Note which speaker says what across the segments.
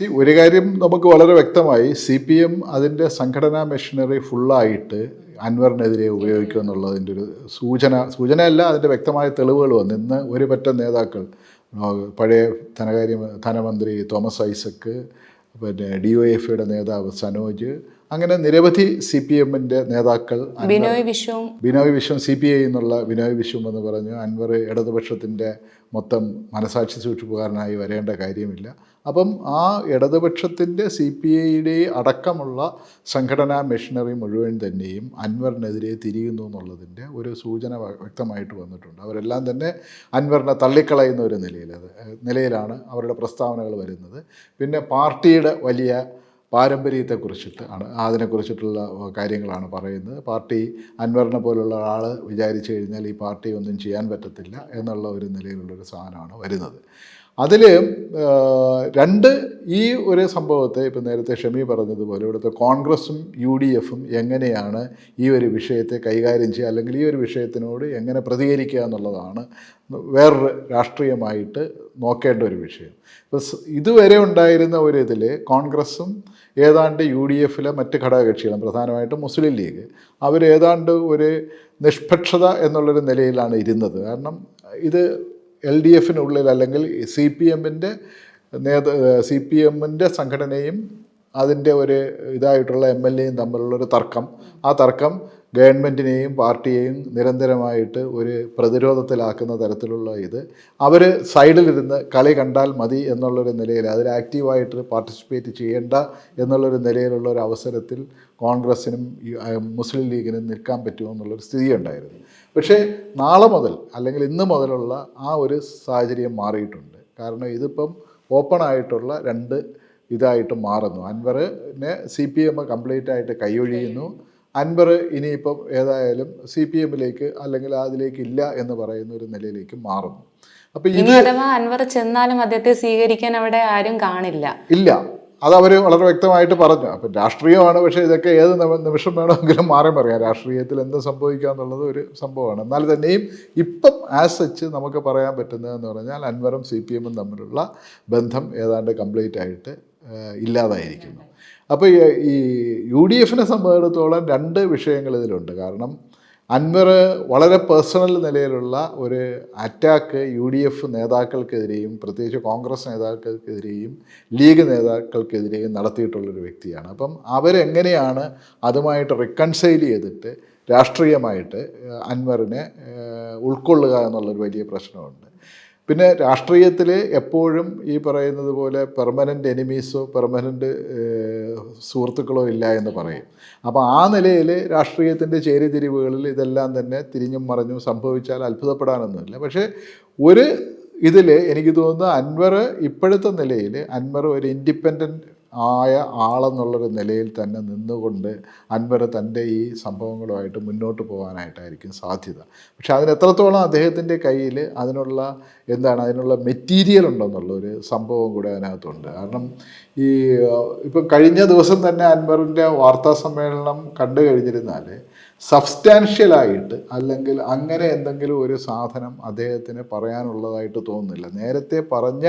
Speaker 1: See, ഒരു കാര്യം നമുക്ക് വളരെ വ്യക്തമായി സി പി എം അതിന്റെ സംഘടനാ മെഷീനറി ഫുള്ളായിട്ട് അൻവറിനെതിരെ ഉപയോഗിക്കുക എന്നുള്ളതിന്റെ ഒരു സൂചന സൂചനയല്ല അതിന്റെ വ്യക്തമായ തെളിവുകൾ വന്നു. ഇന്ന് ഒരു പറ്റം നേതാക്കൾ പഴയ ധനകാര്യ ധനമന്ത്രി തോമസ് ഐസക്ക് പിന്നെ ഡി ഒ എഫ് നേതാവ് സനോജ് അങ്ങനെ നിരവധി സി പി എമ്മിന്റെ നേതാക്കൾ
Speaker 2: Binoy Viswam.
Speaker 1: Binoy Viswam C P I എന്നുള്ള ബിനോയ് വിശ്വം എന്ന് പറഞ്ഞു. അൻവർ ഇടതുപക്ഷത്തിന്റെ മൊത്തം മനസാക്ഷി സൂക്ഷിപ്പുകാരനായി വരേണ്ട കാര്യമില്ല. അപ്പം ആ ഇടതുപക്ഷത്തിന്റെ സി പി ഐയുടെ അടക്കമുള്ള സംഘടനാ മെഷീനറി മുഴുവൻ തന്നെയും അൻവറിനെതിരെ തിരിയുന്നു എന്നുള്ളതിന്റെ ഒരു സൂചന വ്യക്തമായിട്ട് വന്നിട്ടുണ്ട്. അവരെല്ലാം തന്നെ അൻവറിനെ തള്ളിക്കളയുന്ന ഒരു നിലയിൽ നിലയിലാണ് അവരുടെ പ്രസ്താവനകൾ വരുന്നത്. പിന്നെ പാർട്ടിയുടെ വലിയ പാരമ്പര്യത്തെക്കുറിച്ചിട്ട് ആണ് അതിനെക്കുറിച്ചിട്ടുള്ള കാര്യങ്ങളാണ് പറയുന്നത്. പാർട്ടി അൻവറിനെ പോലുള്ള ആൾ വിചാരിച്ചു കഴിഞ്ഞാൽ ഈ പാർട്ടി ഒന്നും ചെയ്യാൻ പറ്റത്തില്ല എന്നുള്ള ഒരു നിലയിലുള്ളൊരു സാധനമാണ് വരുന്നത്. അതിൽ രണ്ട് ഈ ഒരു സംഭവത്തെ ഇപ്പം നേരത്തെ ഷമി പറഞ്ഞതുപോലെ ഇവിടുത്തെ കോൺഗ്രസും യു ഡി എഫും എങ്ങനെയാണ് ഈ ഒരു വിഷയത്തെ കൈകാര്യം ചെയ്യുക അല്ലെങ്കിൽ ഈ ഒരു വിഷയത്തിനോട് എങ്ങനെ പ്രതികരിക്കുക എന്നുള്ളതാണ് വേറൊരു രാഷ്ട്രീയമായിട്ട് നോക്കേണ്ട ഒരു വിഷയം. ഇപ്പോൾ ഇതുവരെ ഉണ്ടായിരുന്ന ഒരു ഇതിൽ കോൺഗ്രസും ഏതാണ്ട് യു ഡി എഫിലെ മറ്റ് ഘടകകക്ഷികളും പ്രധാനമായിട്ടും മുസ്ലിം ലീഗ് അവരേതാണ്ട് ഒരു നിഷ്പക്ഷത എന്നുള്ളൊരു നിലയിലാണ് ഇരുന്നത്. കാരണം ഇത് എൽ ഡി എഫിനുള്ളിൽ അല്ലെങ്കിൽ സി പി എമ്മിന്റെ നേത സി പി എമ്മിന്റെ സംഘടനയും അതിന്റെ ഒരു ഇതായിട്ടുള്ള എം എൽ എയും തമ്മിലുള്ളൊരു തർക്കം. ആ തർക്കം ഗവൺമെന്റിനെയും പാർട്ടിയെയും നിരന്തരമായിട്ട് ഒരു പ്രതിരോധത്തിലാക്കുന്ന തരത്തിലുള്ള ഇത്. അവർ സൈഡിലിരുന്ന് കളി കണ്ടാൽ മതി എന്നുള്ളൊരു നിലയിൽ അതിൽ ആക്റ്റീവായിട്ട് പാർട്ടിസിപ്പേറ്റ് ചെയ്യേണ്ട എന്നുള്ളൊരു നിലയിലുള്ള ഒരു അവസരത്തിൽ കോൺഗ്രസ്സിനും മുസ്ലിം ലീഗിനും നിൽക്കാൻ പറ്റുമോ എന്നുള്ളൊരു സ്ഥിതി ഉണ്ടായിരുന്നു. പക്ഷേ നാളെ മുതൽ അല്ലെങ്കിൽ ഇന്ന് മുതലുള്ള ആ ഒരു സാഹചര്യം മാറിയിട്ടുണ്ട്. കാരണം ഇതിപ്പം ഓപ്പൺ ആയിട്ടുള്ള രണ്ട് ഇതായിട്ട് മാറുന്നു. അൻവറിനെ സി പി എം കംപ്ലീറ്റ് ആയിട്ട് കൈയൊഴിയുന്നു. അൻവർ ഇനിയിപ്പം ഏതായാലും സി പി എമ്മിലേക്ക് അല്ലെങ്കിൽ അതിലേക്ക് ഇല്ല എന്ന് പറയുന്ന ഒരു നിലയിലേക്ക് മാറുന്നു. അപ്പൊ
Speaker 2: അൻവർ ചെന്നാലും അദ്ദേഹത്തെ സ്വീകരിക്കാൻ അവിടെ ആരും കാണില്ല.
Speaker 1: ഇല്ല. അത് അവർ വളരെ വ്യക്തമായിട്ട് പറഞ്ഞു. അപ്പം രാഷ്ട്രീയമാണ് പക്ഷേ ഇതൊക്കെ ഏത് നിമ- നിമിഷം വേണമെങ്കിലും മാറി പറയാം രാഷ്ട്രീയത്തിൽ എന്ത് സംഭവിക്കുക എന്നുള്ളത് ഒരു സംഭവമാണ്. എന്നാൽ തന്നെയും ഇപ്പം ആസ് സച്ച് നമുക്ക് പറയാൻ പറ്റുന്നതെന്ന് പറഞ്ഞാൽ അൻവറും സി പി എമ്മും തമ്മിലുള്ള ബന്ധം ഏതാണ്ട് കംപ്ലീറ്റ് ആയിട്ട് ഇല്ലാതായിരിക്കുന്നു. അപ്പോൾ ഈ യു ഡി എഫിനെ സംബന്ധിച്ചിടത്തോളം രണ്ട് വിഷയങ്ങൾ ഇതിലുണ്ട്. കാരണം അൻവർ വളരെ പേഴ്സണൽ നിലയിലുള്ള ഒരു അറ്റാക്ക് യു ഡി എഫ് നേതാക്കൾക്കെതിരെയും പ്രത്യേകിച്ച് കോൺഗ്രസ് നേതാക്കൾക്കെതിരെയും ലീഗ് നേതാക്കൾക്കെതിരെയും നടത്തിയിട്ടുള്ളൊരു വ്യക്തിയാണ്. അപ്പം അവരെങ്ങനെയാണ് അതുമായിട്ട് റിക്കൺസൈൽ ചെയ്തിട്ട് രാഷ്ട്രീയമായിട്ട് അൻവറിനെ ഉൾക്കൊള്ളുക എന്നുള്ളൊരു വലിയ പ്രശ്നമുണ്ട്. പിന്നെ രാഷ്ട്രീയത്തിൽ എപ്പോഴും ഈ പറയുന്നത് പോലെ പെർമനന്റ് എനിമീസോ പെർമനന്റ് സുഹൃത്തുക്കളോ ഇല്ല എന്ന് പറയും. അപ്പോൾ ആ നിലയിൽ രാഷ്ട്രീയത്തിന്റെ ചേരിതിരിവുകളിൽ ഇതെല്ലാം തന്നെ തിരിഞ്ഞും മറിഞ്ഞും സംഭവിച്ചാൽ അത്ഭുതപ്പെടാനൊന്നുമില്ല. പക്ഷേ ഒരു ഇതിൽ എനിക്ക് തോന്നുന്നു അൻവർ ഇപ്പോഴത്തെ നിലയിൽ അൻവർ ഒരു ഇൻഡിപെൻഡന്റ് ആയ ആളെന്നുള്ളൊരു നിലയിൽ തന്നെ നിന്നുകൊണ്ട് അൻവർ തന്റെ ഈ സംഭവങ്ങളുമായിട്ട് മുന്നോട്ട് പോകാനായിട്ടായിരിക്കും സാധ്യത. പക്ഷെ അതിന് എത്രത്തോളം അദ്ദേഹത്തിന്റെ കയ്യിൽ അതിനുള്ള എന്താണ് അതിനുള്ള മെറ്റീരിയൽ ഉണ്ടെന്നുള്ള ഒരു സംഭവം കൂടെ അതിനകത്തുണ്ട്. കാരണം ഈ ഇപ്പം കഴിഞ്ഞ ദിവസം തന്നെ അൻവറിന്റെ വാർത്താ സമ്മേളനം കണ്ടു കഴിഞ്ഞിരുന്നാൽ സബ്സ്റ്റാൻഷ്യലായിട്ട് അല്ലെങ്കിൽ അങ്ങനെ എന്തെങ്കിലും ഒരു സാധനം അദ്ദേഹത്തിന് പറയാനുള്ളതായിട്ട് തോന്നുന്നില്ല. നേരത്തെ പറഞ്ഞ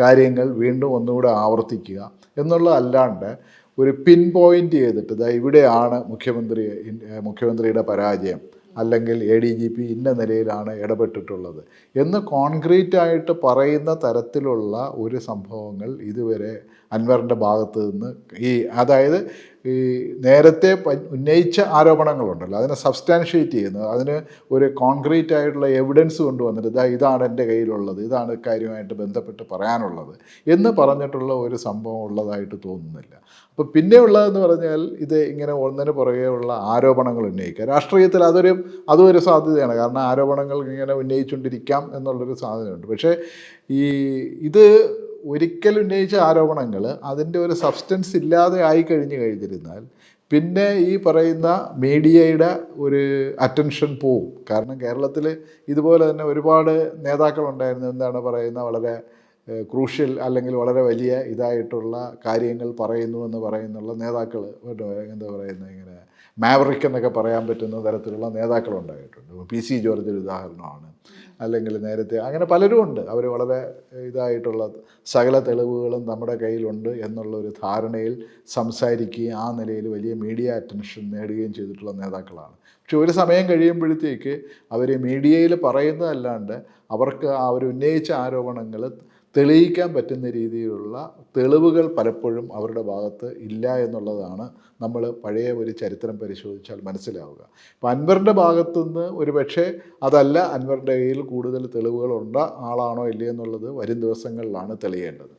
Speaker 1: കാര്യങ്ങൾ വീണ്ടും ഒന്നുകൂടെ ആവർത്തിക്കുക എന്നുള്ളതല്ലാണ്ട് ഒരു പിൻ പോയിന്റ് ചെയ്തിട്ട് ഇതാ ഇവിടെയാണ് മുഖ്യമന്ത്രി മുഖ്യമന്ത്രിയുടെ പരാജയം അല്ലെങ്കിൽ എ ഡി ജി പി ഇന്ന നിലയിലാണ് ഇടപെട്ടിട്ടുള്ളത് എന്ന് കോൺക്രീറ്റ് ആയിട്ട് പറയുന്ന തരത്തിലുള്ള ഒരു സംഭവങ്ങൾ ഇതുവരെ അൻവറിന്റെ ഭാഗത്ത് നിന്ന് ഈ അതായത് ഈ നേരത്തെ ഉന്നയിച്ച ആരോപണങ്ങളുണ്ടല്ലോ. അതിനെ സബ്സ്റ്റാൻഷിയേറ്റ് ചെയ്യുന്നത് അതിന് ഒരു കോൺക്രീറ്റ് ആയിട്ടുള്ള എവിഡൻസ് കൊണ്ടുവന്നിട്ട് ഇതാ ഇതാണ് എന്റെ കയ്യിലുള്ളത്. ഇതാണ് കാര്യമായിട്ട് ബന്ധപ്പെട്ട് പറയാനുള്ളത് എന്ന് പറഞ്ഞിട്ടുള്ള ഒരു സംഭവം ഉള്ളതായിട്ട് തോന്നുന്നില്ല. അപ്പോൾ പിന്നെ ഉള്ളതെന്ന് പറഞ്ഞാൽ ഇത് ഇങ്ങനെ ഒന്നിന് പുറകെ ഉള്ള ആരോപണങ്ങൾ ഉന്നയിക്കുക. രാഷ്ട്രീയത്തിൽ അതൊരു അതും ഒരു സാധ്യതയാണ്. കാരണം ആരോപണങ്ങൾ ഇങ്ങനെ ഉന്നയിച്ചുകൊണ്ടിരിക്കാം എന്നുള്ളൊരു സാധ്യതയുണ്ട്. പക്ഷേ ഈ ഇത് ഒരിക്കൽ ഉന്നയിച്ച ആരോപണങ്ങൾ അതിന്റെ ഒരു സബ്സ്റ്റൻസ് ഇല്ലാതെ ആയി കഴിഞ്ഞു കഴിഞ്ഞിരുന്നാൽ പിന്നെ ഈ പറയുന്ന മീഡിയയുടെ ഒരു അറ്റൻഷൻ പോവും. കാരണം കേരളത്തിൽ ഇതുപോലെ തന്നെ ഒരുപാട് നേതാക്കളുണ്ടായിരുന്നു എന്താണ് പറയുന്ന വളരെ ക്രൂഷ്യൽ അല്ലെങ്കിൽ വളരെ വലിയ ഇതായിട്ടുള്ള കാര്യങ്ങൾ പറയുന്നു എന്ന് പറയുന്നുള്ള നേതാക്കൾ എന്താ പറയുന്നത് ഇങ്ങനെ മാവറിക് എന്നൊക്കെ പറയാൻ പറ്റുന്ന തരത്തിലുള്ള നേതാക്കളുണ്ടായിട്ടുണ്ട് പി സി ജോർജ് ഒരു ഉദാഹരണമാണ്. അല്ലെങ്കിൽ നേരത്തെ അങ്ങനെ പലരും ഉണ്ട്. അവർ വളരെ ഇതായിട്ടുള്ള സകല തെളിവുകളും നമ്മുടെ കയ്യിലുണ്ട് എന്നുള്ള ഒരു ധാരണയിൽ സംസാരിക്കുകയും ആ നിലയിൽ വലിയ മീഡിയ അറ്റൻഷൻ നേടുകയും ചെയ്തിട്ടുള്ള നേതാക്കളാണ്. പക്ഷെ ഒരു സമയം കഴിയുമ്പോഴത്തേക്ക് അവർ മീഡിയയിൽ പറയുന്നതല്ലാണ്ട് അവർക്ക് അവർ ഉന്നയിച്ച ആരോപണങ്ങൾ തെളിയിക്കാൻ പറ്റുന്ന രീതിയിലുള്ള തെളിവുകൾ പലപ്പോഴും അവരുടെ ഭാഗത്ത് ഇല്ല എന്നുള്ളതാണ് നമ്മൾ പഴയ ഒരു ചരിത്രം പരിശോധിച്ചാൽ മനസ്സിലാവുക. അപ്പോൾ അൻവറിന്റെ ഭാഗത്തുനിന്ന് ഒരു പക്ഷേ അതല്ല അൻവറിന്റെ കയ്യിൽ കൂടുതൽ തെളിവുകളുണ്ട് ആളാണോ ഇല്ലയോ എന്നുള്ളത് വരും ദിവസങ്ങളിലാണ് തെളിയേണ്ടത്.